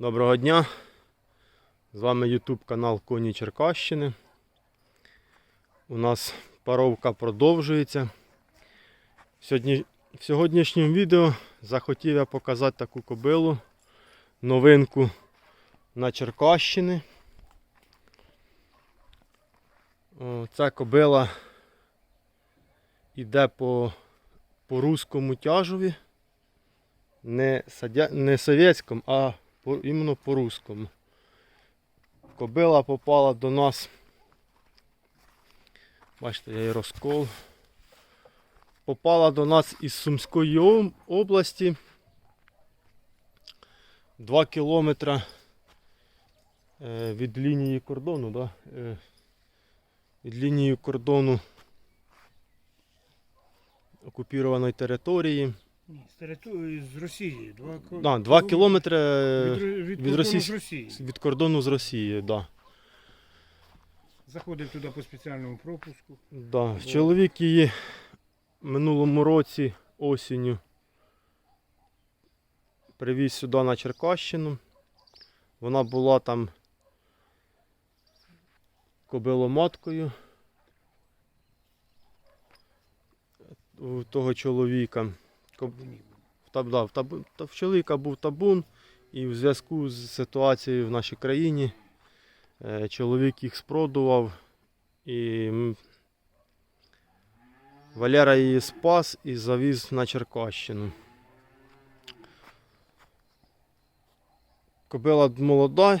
Доброго дня! З вами YouTube канал Коні Черкащини. У нас паровка продовжується. Сьогодні, в сьогоднішньому відео захотів я показати таку кобилу, новинку на Черкащини. Ця кобила йде по, по руському тяжові. Не, садя... не совєтському, а іменно по-русскому. Кобила попала до нас. Бачите, я її розкол. Попала до нас із Сумської області. 2 кілометри е, від лінії кордону, да? е, від лінії кордону окупованої території. З території з Росії. Два, ко- Да, 2 від, кілометри від, від, від, від Росії- з Росії. від кордону з Росією. Да. Заходив туди по спеціальному пропуску. Да. Чоловік її минулому році осінню привіз сюди на Черкащину. Вона була там кобиломаткою у того чоловіка. Коб- Табунів. в таб- да, в, чоловіка був табун, і в зв'язку з ситуацією в нашій країні е, чоловік їх спродував. І Валера її спас і завіз на Черкащину. Кобила молода.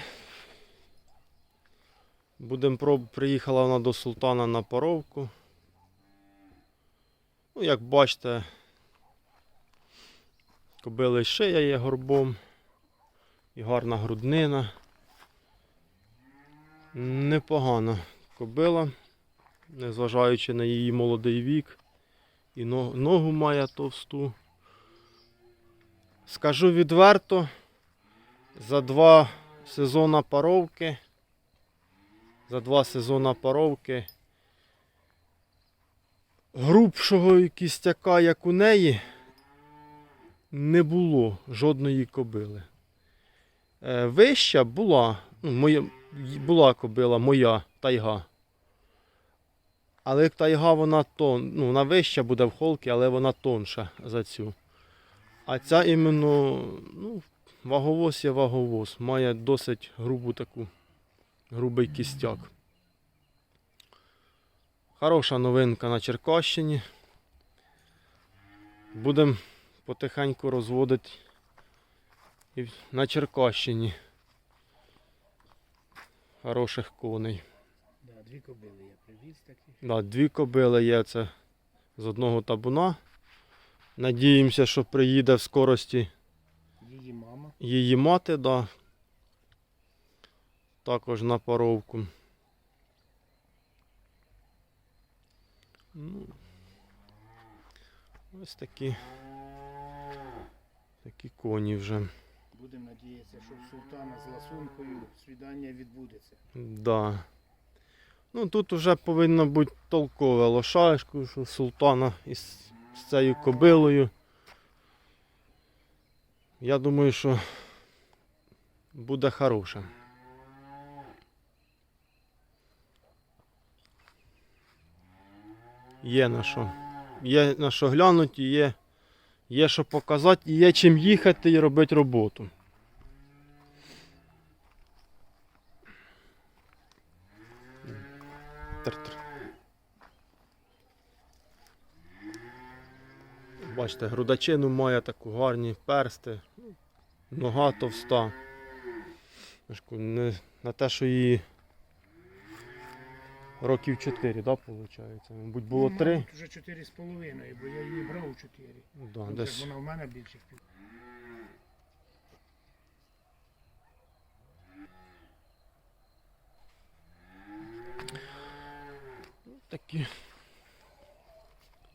Будем проб... Приїхала вона до султана на паровку. Ну, як бачите, Кобили шия є горбом і гарна груднина. Непогана кобила, незважаючи на її молодий вік. І ногу має товсту. Скажу відверто, за два сезони паровки, за два сезони паровки грубшого кістяка, як у неї, не було жодної кобили. Е, вища була, ну, моя, була кобила моя тайга. Але тайга вона тон, ну, вона вища буде в холки, але вона тонша за цю. А ця іменно, ну, ваговоз є ваговоз, має досить грубу таку, грубий кістяк. Хороша новинка на Черкащині. Будемо потихеньку розводити і на Черкащині. Хороших коней. Да, дві кобили я привіз таких. Да, дві кобили є це з одного табуна. Надіємося, що приїде в скорості Її мама. її мати, да. Також на паровку. Ну, ось такі. Такі коні вже. Будемо надіятися, що в султана з ласункою свідання відбудеться. Да. Ну тут вже повинно бути толкове лошашку, що султана із з цією кобилою. Я думаю, що буде хороше. Є на що. Є на що глянути, є, є що показати, і є чим їхати і робити роботу. Бачите, грудачину має таку гарні персти. Нога товста. Не, на те, що її років 4, да, виходить? Мабуть, було Ну, 3. мабуть, Вже чотири з половиною, бо я її брав у чотири. Да, Ну, десь. Вона в мене більше пів. Такі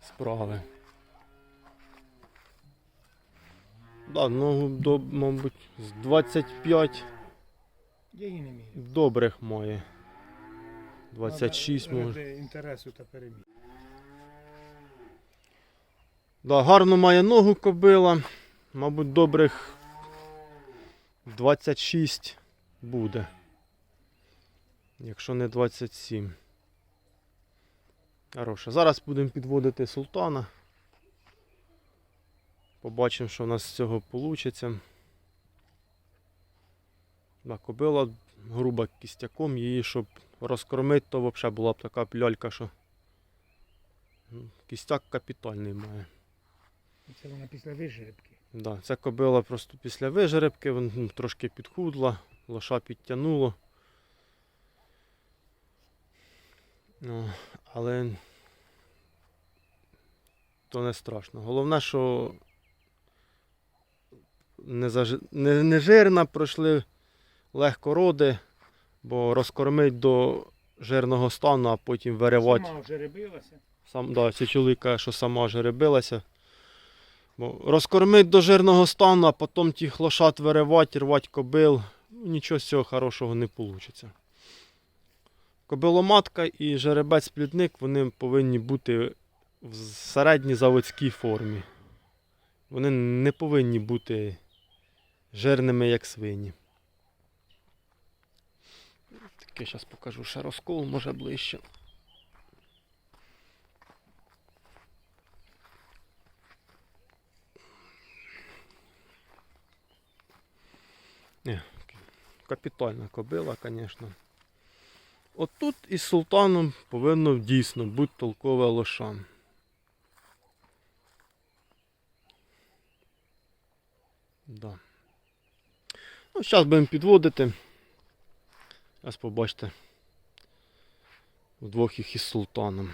справи. Да, ногу, до, мабуть, з 25 Я її не міряв. добрих має. 26 Надо може. ради інтересу та переміг. Да, гарно має ногу кобила. Мабуть, добрих 26 буде. Якщо не 27. Хороше. Зараз будемо підводити султана. Побачимо, що у нас з цього вийде. Да, кобила груба кістяком, її, щоб розкормити, то взагалі була б така б лялька, що кістяк капітальний має. Це вона після вижеребки. Да, ця кобила просто після вижеребки, вон, ну, трошки підхудла, лоша підтягнуло. Ну, але то не страшно. Головне, що не, заж... не, не жирна, пройшли легко роди, бо розкормить до жирного стану, а потім виривати. Сама вже рибилася. Сам, да, ця чоловік каже, що сама жеребилася. Бо розкормить до жирного стану, а потім тих лошад виривати, рвати кобил. Нічого з цього хорошого не вийде. Кобиломатка і жеребець-плідник вони повинні бути в середній заводській формі. Вони не повинні бути жирними, як свині. Таке зараз покажу ще розкол, може ближче. Ні, капітальна кобила, звісно. От тут із султаном повинно дійсно бути толкове лоша. Да. Ну, зараз будемо підводити. Зараз побачите. Вдвох їх із султаном.